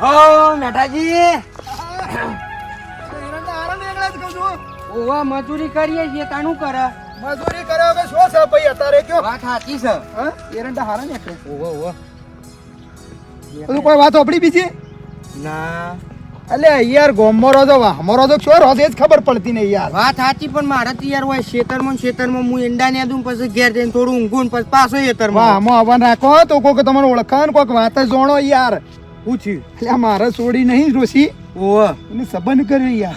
હો મેઠાજી. ઓવા મજૂરી કરીએ છીએ તાનું કરે? મજૂરી કરે હવે શું છે ભાઈ? અત્યારે કયો? વાત સાચી છે. હા? એરંડા હારા નીકળે ઓવો ઓવો. બધું કોઈ વાત આપડી બીજી? ના. અલે યાર ગોમમાં રોજો વાહમાં રોજો છો રોજ એ જ ખબર પડતી નહીં યાર. વાત સાચી પણ મારે તો યાર હોય શેતરમાં ખેતરમાં હું ઈંડા ને દઉં પછી ઘેર જઈને થોડું ઊંઘું પછી પાછો ખેતરમાં. વાહમાં આવવાનું રાખો તો કોક તમારે ઓળખાણ કોક વાત જ જોણો યાર. પૂછ્યું એટલે મારે છોડી નહીં રોશી. ઓહ. એને સંબંધ કરી યાર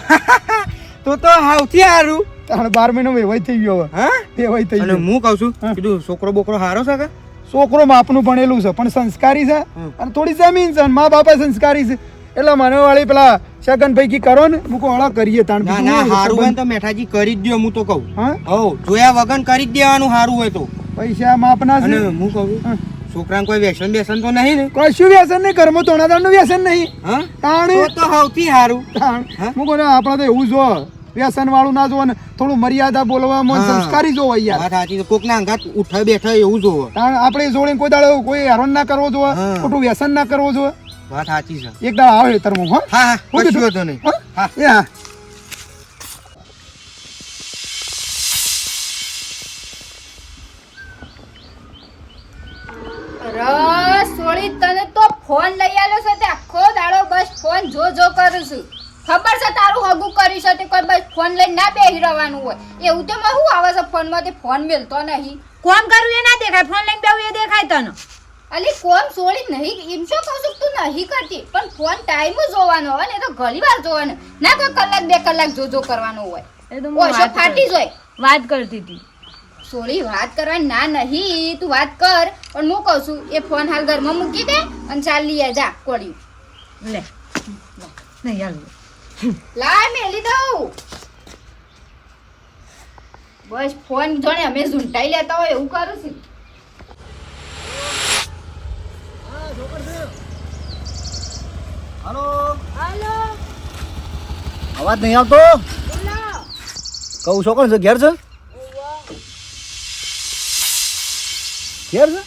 તો તો સૌથી સારું ત્રણ બાર મહિનો વેવાઈ થઈ ગયો હા? વેવાય થઈ ગયો. હું કહું છું. કીધું છોકરો બોકરો હારો છે કે? છોકરો માપનું ભણેલું છે પણ સંસ્કારી છે. અને થોડી જમીન છે મા બાપા સંસ્કારી છે. એટલે મને વાળી પેલા સગન પૈકી કરો ને મૂકો હળા કરીએ તાણ ના ના હારું હોય તો મેઠાજી કરી જ દો હું તો કહું. હા? હો જોયા વગન કરી જ દેવાનું હારું હોય તો. પૈસા માપના છે. હું કહું. છોકરાને કોઈ વ્યસન બેસન તો નહીં ને? કશું વ્યસન નહીં ઘરમાં તોણાદારનું વ્યસન નહીં. તાણ તો તો સૌથી સારું. તાણ. હું? કોને આપણે તો એવું જો વ્યસન વાળું ના જોવો ને થોડું મર્યાદા બોલવામાં. સંસ્કારી જોવો યાર. સાચી છે. કોકના અંગાત ઉઠાય બેઠા એવું જોવો. તાણ આપણે જોડે કોઈ દાડો કોઈ હેરાન ના કરવો જોવો. ખોટું વ્યસન ના કરવો જોવો. વાત સાચી છે. એક દાડો આવે તરમું હા. હા હું. હા? હા. એ હા. ફોન લઈ આવ્યો છે તે આખો દાડો બસ ફોન જો જો કરું છું. ખબર છે તારું હગું કરી છે તે કોઈ બસ ફોન લઈને ના બેહી રહેવાનું હોય. એવું તો માં શું આવે છે ફોનમાં તે ફોન મેલતો નહીં. કોમ કરવું એ ના દેખાય ફોન લઈને બેવું એ દેખાય તને. અલી કોમ સોળી નહીં એમ શું કહું છું તું નહીં કરતી પણ ફોન ટાઈમ જોવાનો હોય ને તો ઘણી વાર જોવાનો. ના કોઈ કલાક બે કલાક જો જો કરવાનો હોય. એ તો ઓછો ફાટી જોય. વાત કરતી હતી. સોળી વાત કરવાની ના નહીં તું વાત કર. પણ હું કહું છું એ ફોન હાલ ઘરમાં મૂકી દે અને ચાલી જા કોળ્યું. લે. નહીં હાલ. લાય મેલી દઉં. બસ ફોન જોણે અમે ઝૂંટાઈ લેતા હોય એવું કરું છું. હાલો. હાલો. અવાજ નહીં આવતો? કહું છો કોણ છે ઘેર છે? ઘેર છે?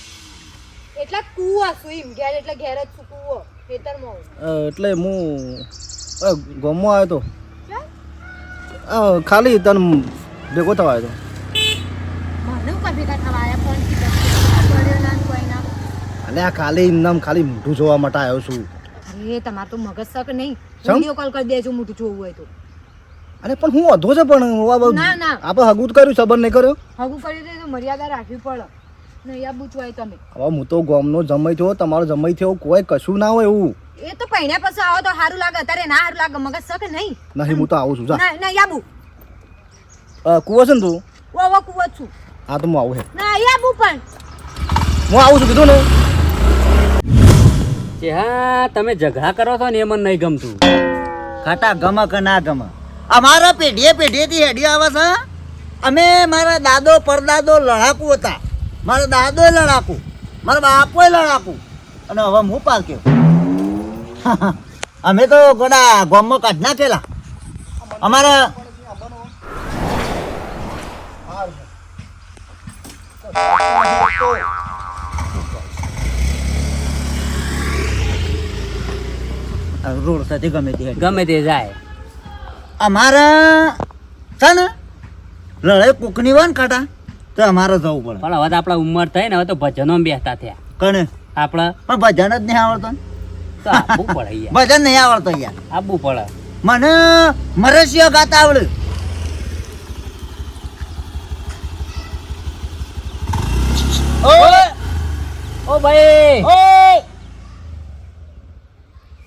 એટલા કુવા સુઈમ ઘેર એટલે ઘેર જ કુવો ખેતરમાં એટલે હું અ, આવ્યો તો. ખાલી તને ભેગો થવા આવ્યો અને આ ખાલી એમનામ ખાલી મોઢું જોવા માટે આવ્યો છું. અરે તમાર તો મગજ શક નહીં. વિડિયો કોલ કરી દેજો મૂઠું જોવું હોય તો. અરે પણ હું અધો છે પણ ના, ના. આપણે હગું કર્યું સબર નહીં કર્યો? હગું કર્યું તો મર્યાદા રાખવી પડે. તમે. હવે હું તો ગામનો જમાઈ થયો તમારો જમાઈ થયો કોઈ કશું ના હોય એવું. એ તો પૈણ્યા પછી આવો તો સારું લાગે અત્યારે ના સારું લાગે મગજ શક નહીં? નહીં હું તો આવું છું જા. ના ના આબુ અ, છે ને તું? ઓ ઓ કુવો છું. હા તો હું આવું હે. ના આબુ પણ. હું આવું છું કીધું ને. કે હા તમે ઝઘડા કરો છો ને એ મને નહીં ગમતું. ખાટા ગમ કે ના ગમ? અમારા પેઢીએ પેઢીએથી હેડી આવે છે અમે મારા દાદો પરદાદો લડાકુ હતા. મારા દાદો લડાકું મારા બાપો લડાકું અને હવે હું પાક્યો અમે તો ગોડા ગોમમાં કાઢ નાખેલા. અમારા રોડ સાથે ગમે તે ગમે તે જાય. અમારા છે ને લડાઈ કુકની હોય ને કાંટા. તો અમારે જવું પડે. પણ હવે તો આપણા ઉંમર થઈ ને હવે તો ભજનો બેસતા થયા. કને આપણે? પણ ભજન જ નહીં આવડતો. તો આપવું પડે યાર ભજન નહીં આવડતો યાર આપવું પડે. મને મરસિયો ગાતા આવડે. ઓ! ભાઈ! ઓય!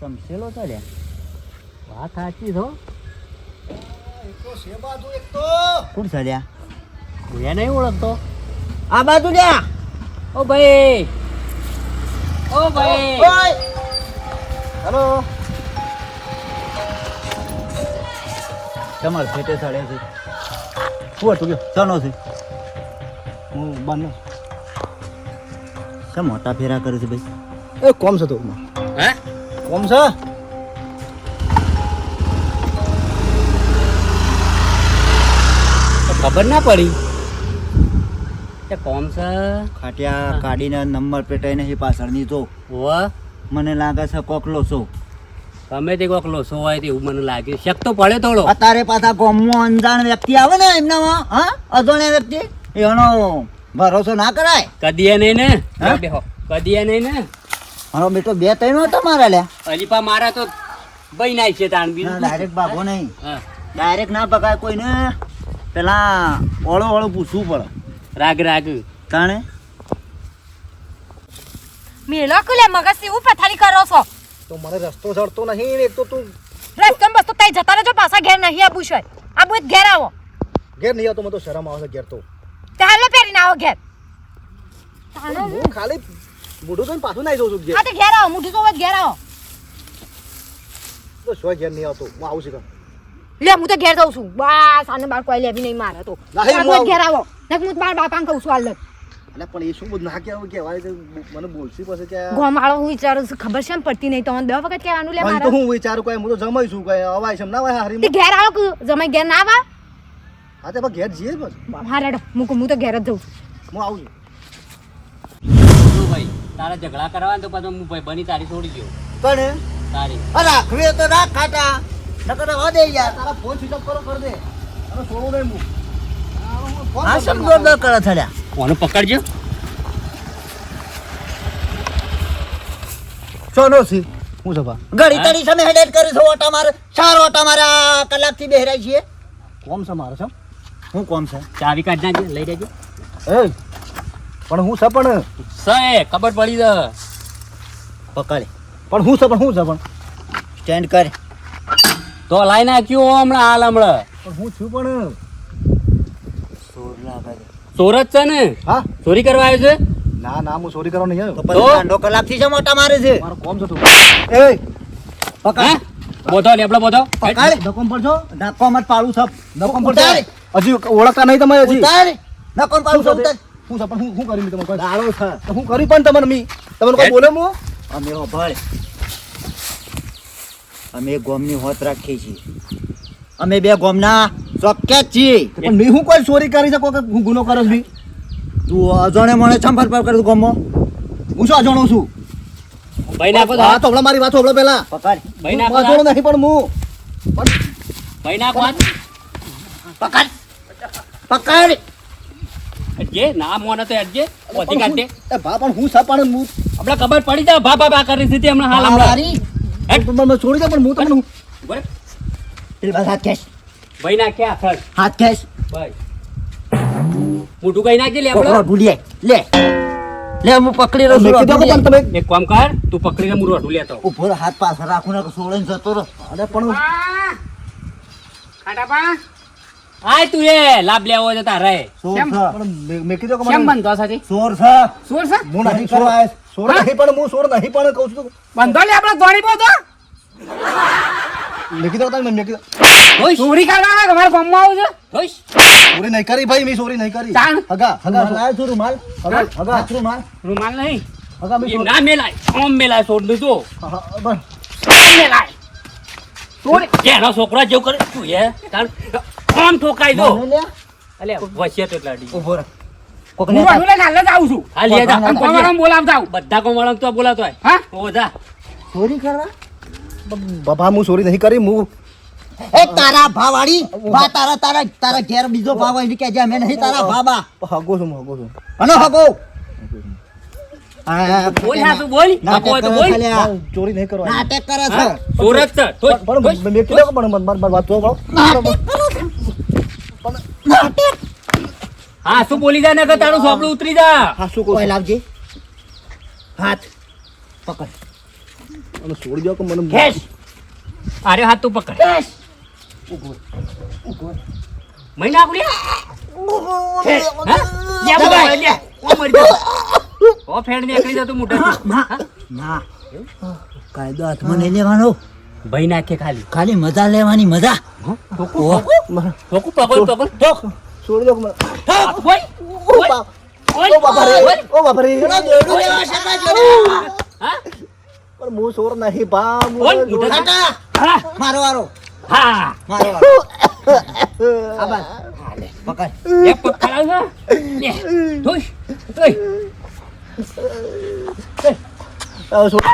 સમસેલો તો લ્યા. વાત સાચી છો કોણ લ્યા? ભૂયા નહીં ઓળખતો. આ બાજુ લ્યા ઓ ભાઈ. ઓ ભાઈ. Hello hello. તમાર ફેટે સાડે છે. શું હતું કે ચનો છે. હું બારનો શા મોટા ફેરા કરે છે ભાઈ? એ કોમ છે તું. હે? કોમ છે? તો ખબર ના પડી. તે કોમ છે? ખાટિયા કાઢીને નંબર પેટાઈને એ પાછળની જો. ઓ મને લાગે છે કોકલો છો. તમે તે કોકલો છો હોય તેવું મને લાગે. શક તો પડે થોડો. અત્યારે પાછા ગામમાં અંજાણ વ્યક્તિ આવે ને એમનામાં હા? અજાણ્યા વ્યક્તિ. એનો ભરોસો ના કરાય. કદીએ નહીં ને? કદીએ નહીં ને? મારો બેટો બે ત્રણ હતો મારા લ્યા અલીપા મારા તો ભાઈ નાય છે તાણ બી ડાયરેક્ટ ભાગો નહીં. ડાયરેક્ટ ના પકાય કોઈને. પેલા ઓળો ઓળો પૂછવું પડે. રાગ રાગ. તાણે? મેલો કુલે મગજ ઉપર પથારી કરો છો. તો મને રસ્તો જડતો નહીં ને એક તો તું રસ્તમ બસ તો તઈ જતા રહેજો પાછા ઘેર નહીં આબુ છે. આબુ જ ઘેર આવો. ઘેર નહીં આવતો મને તો શરમ આવે છે ઘેર તો. ચાલો પહેરીને આવો ઘેર. હું ખાલી મોઢું તો પાછું નાઈ જઉં છું ઘેર. હા તો ઘેર આવો મુઠી તો ઘેર આવો. તો શું ઘેર નહીં આવતો? હું આવું છું લે હું તો ઘેર જાઉં છું. બસ આને બાર કોઈ લેવી નહીં મારે તો. નહીં, હું ઘેર આવો. નક હું બાર બાપાને કહું છું હાલ. એટલે પણ એ શું બધું ના કહેવાય કહેવાય તો મને બોલશી પછી કે ગોમાળો હું વિચારું છું ખબર છે પડતી નહીં. તો બે વખત કહેવાનું લે મારે. હું વિચારું કઈ હું તો જમાઈ છું કઈ અવાય છે ના હોય તે હરી ઘેર આવો કે જમાઈ ઘેર ના આવા? હા તે ઘેર જઈએ બસ હા રેડો. હું હું તો ઘેર જ જઉં. છું હું આવું છું. ભાઈ તારા ઝઘડા કરવા તો પછી હું ભાઈ બની તારી છોડી દઉં. પણ તારી. રાખવી તો રાખ ખાતા નકર રવા દે યાર. તારા ફોન સ્વિચ ઓફ કરો કર દે. અને છોડું નહીં હું હા સમજો ન કરે થડ્યા. કોને પકડજો. સોનો છે હું સભા ઘડી તડી સામે હેડેટ કરી છો ઓટા મારે. ચાર ઓટા મારે આ કલાકથી બેહરાય છીએ. કોમ છે મારે છે? હું કોમ છે? ચાવી કાઢ નાખજે લઈ લેજો. એ પણ હું છે પણ? સે ખબર પડી જ પકડે. પણ હું છે પણ હું છે પણ? સ્ટેન્ડ કર. તો લાઈ નાખ્યું હમણાં હાલ હમણાં. પણ હું છું પણ? ચોરત છે ને? હા. ચોરી કરવા આવ્યો છે? ના ના હું ચોરી કરવા નહીં આવ્યો. પછી ગાંડો કલાકથી છે મોટા મારે છે? મારો કોમ છે તું. એ હે? પકડ બોધો લેબડો બોધો. પકડ. ડકોમ પર છો નાકો મત પાડું સબ ડકોમ પર ઉતાર. હજી ઓળખતા નહીં તમે હજી. ઉતાર. ડકોમ પાડું શું સબ ઉતાર હું છે? પણ હું હું કરી તમે કોઈ દાડો છે. હું કરી પણ તમને મી. તમને કોઈ હે? બોલે મો અમે ભાઈ. અમે ગોમની હોત રાખીએ છીએ. અમે બે ગોમના ચોક્યા જ છીએ. પણ મેં હું કોઈ ચોરી કરી શકો કે હું ગુનો કરો છું? તું અજાણે મને ચંપલ પર કરું ગોમો હું શું અજાણો છું? ભાઈ ના તો. હા તો હમણાં મારી વાત સાંભળો પેલા પકડ. ભાઈ ના અજાણો નહીં પણ હું. ભાઈ ના હાથ. પકડ. પકડ. અડજે ના મોને તો અડજે ઓધી કાઢે એ ભા પણ હું સા પણ હું આપણે ખબર પડી જાય ભા ભા ભા કરી સ્થિતિ હમણાં હાલ હમણાં. છોડી દે પણ હું તમને. પેલી બાજુ હાથ ખેંચ. ભાઈ નાખે હાથળ હાથ ખેંચ. ભાઈ. મોટું કઈ નાખજે લે આપણે. ઢૂલિયે લે. લે હું પકડી રહ્યો છું. કીધું. તમે એક કામ કર તું પકડીને હું રોટું લેતો ઊભો હાથ પાછળ રાખું ને સોળીને જતો રહો. અરે પણ આય તું એ લાભ લેવો તો તારે. સોર પણ મેં- મેં કીધું કે કેમ બંધો છે સોર છે. સોર છે? હું નહીં કરવા સોર નહીં પણ હું સોર નહીં પણ કહું છું બંધો લે આપણે ધોણી બોધો મેં કીધું તમે મેં કીધું ચોરી કરવા તમારે ગામમાં આવું છે? ચોરી નહીં કરી ભાઈ મેં ચોરી નહીં કરી. હગા હગા લાયો છું, રૂમાલ હગા હગા રૂમાલ રૂમાલ નહીં. હગા મેં ના મેલાય. ઓમ મેલાય છોડ હા, બસ. મેલાય. ચોરી. કેનો છોકરા જેવું કરે. તું હે? તાર ઓમ ઠોકાઈ દો. અલે વસિયત એટલા ડી ઊભો. કોકને કોમવાળાને બોલાવતા આવું. બધા કોમવાળાને તો બોલાવતો હોય. હા? ઓ જા ચોરી કરવા? બાબા હું ચોરી નહીં કરી હું એ તારા ભાવાળી બા તારા તારા તારા ઘેર બીજો ભાવ આવી કે જે અમે નહીં તારા ભાબા. હગો છું હગો છું. અનો હગો. આ બોલ હા તું બોલ. નાટક હકો હોય તો કરે બોલ. ખાલી આ. ના, ચોરી નહીં કરવા નાટક કરે છે. સુરત છે. પણ પણ મેં કીધું પણ મારી- મારી વાત તો હા શું બોલી જાય ને કે તારું સોપડું ઉતરી જા. હા શું ઓય લાવજે. હાથ પકડ. મને છોડી દો કે મને ખેંચ. અરે હાથ તું પકડ. ખેંચ. મહિના કુડિયા હા? લે બોલ લે. ઓ મરી જા ઓ ફેડ નીકળી જા તું મોટા ના કાયદો હાથમાં નહીં લેવાનો. ભાઈ નાખે ખાલી. ખાલી મજા લેવાની મજા. ઠોકું. ઠોકું. પકડ પકડ. ઠોક છોડી દો મને. ઓય ઓય ઓ બાપા. રે. ઓ બાપા રે. હા? પણ હું ચોર નહીં હા મારો વારો. હા. મારો વારો. આ બાજ. પકડ. એક છે? લે ધોઈ ધોઈ. આ છોડ-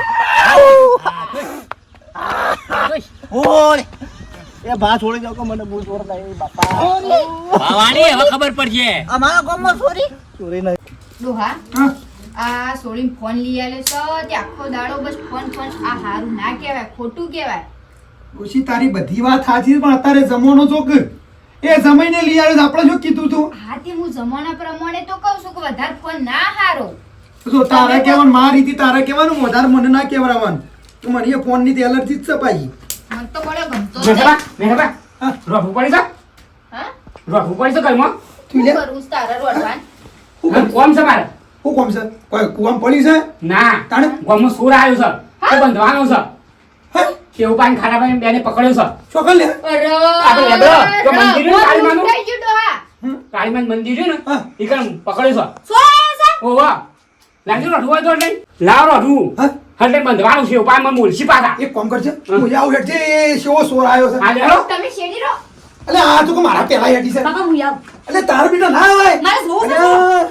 હા ધોઈ. ઓય. એ ભા છોડી દો કે મને બહુ જોર લાગે બાપા. વાવાણી હવે ખબર પડશે. અમારા ગામમાં ચોરી ચોરી નહીં. આ સોળીને ફોન લઈ આલે છે. તે આખો દાડો બસ ફોન ફોન. આ હારું ના કહેવાય ખોટું કહેવાય. ડોશી તારી બધી વાત સાચી પણ અત્યારે જમવાનો જોક એ જમાઈને લઈ આવ્યો આપણે શું કીધું તું? હા તે હું જમાના પ્રમાણે તો કહું છું કે વધારે ફોન ના હારો. જો તારા કહેવાનું મારી રીતે તારે કહેવાનું? વધારે મને ના કહેવડાવવાનું. તું મને એ ફોનની તો એલર્જી જ છે પાછી. મને તો બડો ગમતો નહીં. મેઠાબા રોઠું પડી જા હા? રોઠું પડી છે ઘરમાં? તું લે. કરું તારા રોડવાન હું કોમ છે મારે? હું કોમ છે? કોઈ કુવામ પડી છે? ના તાણે? ગામમાં સુર આવ્યો છે. તો બંધવાનો છે. હે? કેવું પાણી ખારા પાણી બેને પકડ્યો છે? ચોકન લે? અરે, આપણે લેબડો, તો મંદિર કાળી માનું? થઈ ગયું ડોહા. કાળીમાન મંદિર છે ને. કણ પકડ્યો છે. સો? ઓવા લાગજો રોઠું હોય તો લઈ લાવ રોઠું હા? બંધવાનું છે ઉપાય મને મુલસી પાછા. એક કામ કરજે. હું. આવું હેઠે છે શેવો સોર આવ્યો છે. આ લેરો તમે શેડી રહો. એટલે આ તો મારા પેલા હેઠી છે. બાબા હું આવું એટલે તાર બીટો ના હોય. મારે જોવું છે. અરે,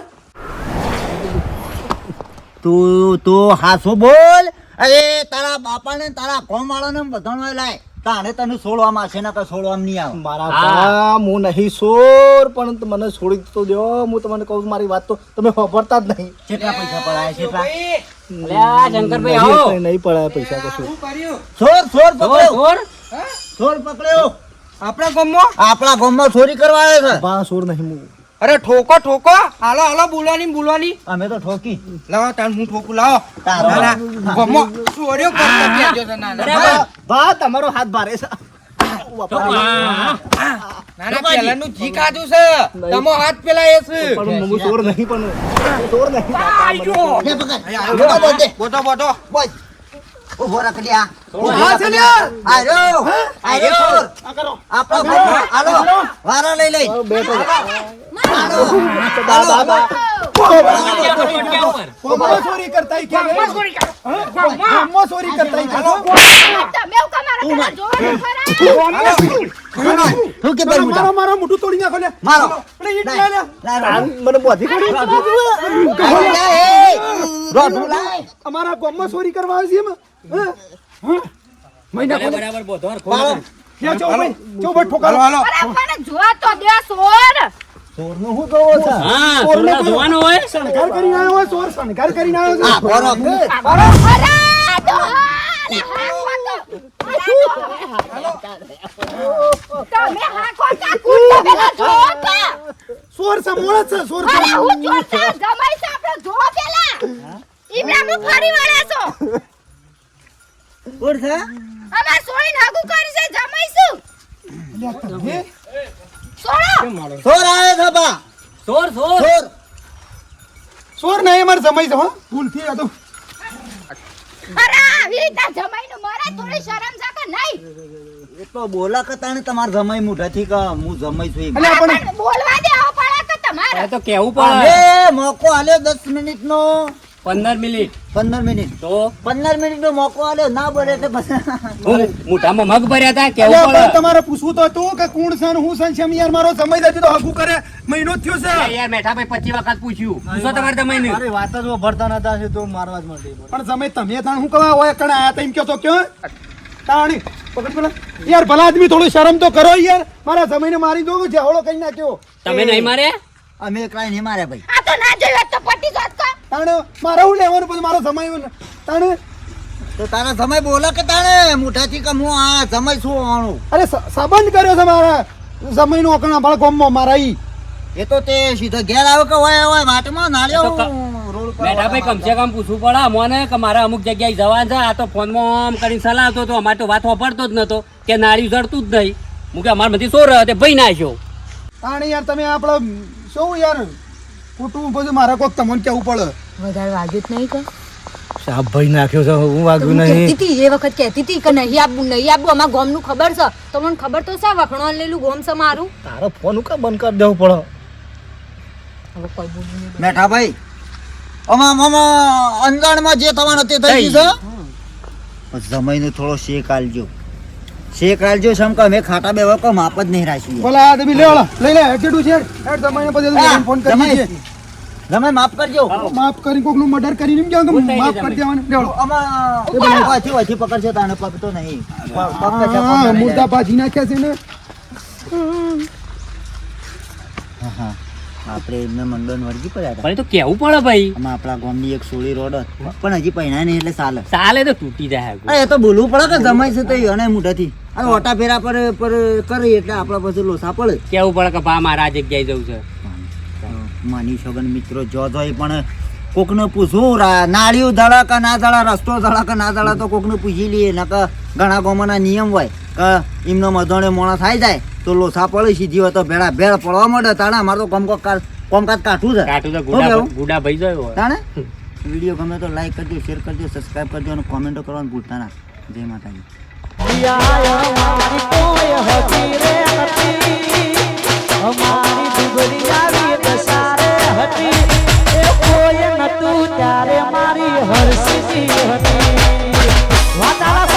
તું તું હાસો બોલ. અરે તારા બાપાને તારા કોમ વાળાને બધાનો લાય. તાણે તને છોડવામાં છે ને તો છોડવામાં નહીં આવે. મારા હા. બા હું નહીં છોડ પણ મને છોડી તો દો. હું તમને કહું છું, મારી વાત તો તમે ખબરતા જ નહીં. કેટલા પૈસા પડાય કેટલા અલ્યા શંકરભાઈ આવો. નહીં પડાય પૈસા કશું. શું કર્યું? ચોર ચોર ચોર પકડ્યો. છોડ. પકડ્યો. આપણા ગામમાં? આપણા ગામમાં ચોરી કરવા આવે છે. બા સોર નહીં હું અરે ઠોકો ઠોકો. હાલો હાલો બોલવાની બોલવાની. અમે તો ઠોકી. લાવો તાર હું ઠોકું લાવો. તારા. ગમો. ચોર્યો કરતા બેઠો છે, ના, ના. બા તમારો હાથ ભારે છે. પેલાનું જી તમો હાથ પેલા એ છે. પણ હું સોર નહીં પણ સોર નહીં. બાપા, મને પકડ અહીંયા બોલો, બોલ દે. બોટો બોટો બોલ. ઊભો રાખ લે આ. છે લ્યા. આર્યો આર્યો આ કરો. આપણો હાલો. વારા લઈ લઈ. ચોરી કરતા હા? ચોરી કરતા ઈ કે ભાઈ મારો મારો મોઢું તોડી નાખો લે. મારો. અરે ઈટ લે. લે મને બોધી કરી અમારા ગામમાં ચોરી કરવા આવે છે એમ? હા? હા? મહિના બરાબર બોધો લે, ચો ભાઈ, ચો ઠોકારો. અરે આપણને જોવા તો દે સોર. સોરનું શું કહો છો હા ચોરને સોરનો તો જોવાનો હોય શણગાર કરીને આવ્યો હોય, ચોર શણગાર કરીને આવ્યો છે. બોરો. તો! અરે તમે હાકો કા કૂદો પેલા જોવો તો! ચોર છે, છે, છે. અરે હું ચોર જમાઈ છે આપણો જોવો પેલા ઈબ્રાહિમ ફરી વળ્યા છો કોણ છે અમાર સોળીને હાગું કરી છે જમાઈશું હે? ચોર આવે છે બા. સોર સોર. ચોર ચોર નહીં અમારે જમાઈ છે હો. ભૂલથી આ તો. અરે આવી રીતના જમાઈનું મારે થોડી શરમ છે કે નહીં? એ તો બોલા કે તાણે તમાર જમાઈ મુઠાથી કે હું જમાઈ છું એમ. પણ પણ બોલવા દેવો પડે કે તમારે. તો કેવું પડે. અરે મોકો આલ્યો દસ મિનિટ નો પંદર મિનિટ. પંદર મિનિટ. તો? પંદર મિનિટ નો મોકો આલ્યો ના બોલે એટલે હું મોઢામાં મગ ભર્યા હતા કેવું પડે? તમારે પૂછવું તો હતું કે કોણ સન હું સન છે યાર મારો સમય દેજો તો હકુ કરે. મહિનો થયો છે. યાર મેઠા ભાઈ પચી વખત પૂછ્યું. પૂછો તમારે તમે અરે વાત જ ભરતા નતા છે તો મારવા જ મળી પણ સમય તમે તાણ હું કવા હોય કણ આયા તા એમ કહો તો ક્યો તાણી પકડ પેલા યાર ભલા આદમી થોડું શરમ તો કરો યાર. મારા જમાઈને મારી દો જેવડો કઈ નાખ્યો. તમે નહીં મારે અમે એકલા નહીં મારે ભાઈ. આ તો ના જોયું તો પટી જોત તાણે મારે હું લેવાનું પછી મારો સમય તાણે? તો તારા સમય બોલા કે તાણે? મુઠાથી કે હું આ સમય શું આણું? અરે સંબંધ કર્યો છે મારા. જમાઈનો અકણા બાળ ગોમમાં મારા ઈ એ તો તે સીધો ઘેર આવે કે હોય હોય વાટમાં નાળ્યો મેઠા ભાઈ કમસે કમ પૂછવું પડે મને કે મારે અમુક જગ્યાએ જવાનું છે. આ તો ફોનમાં આમ કરીને સલાહ તો હતો. અમારે તો વાત વાપરતો જ નતો કે નાળી જડતું જ નહીં. મૂકે અમારે બધી સોર તે ભાઈ નાખ્યો તાણે યાર તમે આપણે શું યાર? ખોટું પછી મારે કોક તમને કેવું પડે? વધારે વાગ્યું જ નહીં કે. સાપ ભાઈ નાખ્યો છે હું વાગ્યું નહીં. કહેતી હતી એ વખત કહેતી હતી કે નહીં આપવું નહીં આપવું અમાર ગોમનું ખબર છે? તો મને ખબર તો છે વખણો લેલું ગોમ છે મારું. તારો ફોન કા બંધ કરી દેવું પડે? હવે કોઈ બોલું નહીં. મેઠા ભાઈ આમાં મામા અંજાણમાં જે થવાનું તે થઈ ગયું છે? જમાઈને થોડો શેક આલજો. શેક આલજો સમકા કે અમે ખાટા બેવા કોઈ માપ જ નહીં રાખી બોલા આ આદમી લે લઈ લે હેડજેટું છે. હેડ જમાઈને પછી ફોન કરી. દઈએ તમે માફ કરજો. માફ કરી કોકનું મર્ડર કરીને એમ જાવ કે માફ કરી દેવાનું. લેવડો. આમાં પાછી ઓછી પકડશે તાને પગ તો નહીં. પ- પગ તો છે, મુર્દા ભાજી નાખ્યા છે ને. હા, હા. આપણે એમને મંડન વળગી પડ્યા હતા. તો કેવું પડે ભાઈ? આમાં આપણા ગામની એક સોળી રોડ પણ હજી પહેણા નહીં એટલે ચાલે ચાલે તો તૂટી જાય એ તો બોલવું પડે કે જમાય છે તો અને મોઢાથી. અને ઓટા ફેરા પર પર કરી એટલે આપણા પાસે લોસા પડે. કેવું પડે કે ભા મારા જગ્યાએ જવું છે? માની સગન મિત્રો જો જોઈ પણ કોકને પૂછવું નાળિયું ધડા કે ના ધડા રસ્તો ધડા કે ના ધડા તો કોકને પૂછી લઈએ. નકર ઘણા ગામના નિયમ હોય કે એમનો મધોણે મોણા થાય જાય તો લોસા પડે સીધી હોય તો ભેળા ભેળ પડવા માંડે. તાણે અમારે તો કોમકાજ કા- કોમકાજ કાઠું છે. કાટું તો ગુડા ભાઈ જાય તાણે? વીડિયો ગમે તો લાઈક કરજો શેર કરજો સબસ્ક્રાઈબ કરજો અને કોમેન્ટો કરવાનું ભૂલતા ના. જય માતાજી. ત્યારે મારી હરસિંહ હતી વાતાવરણ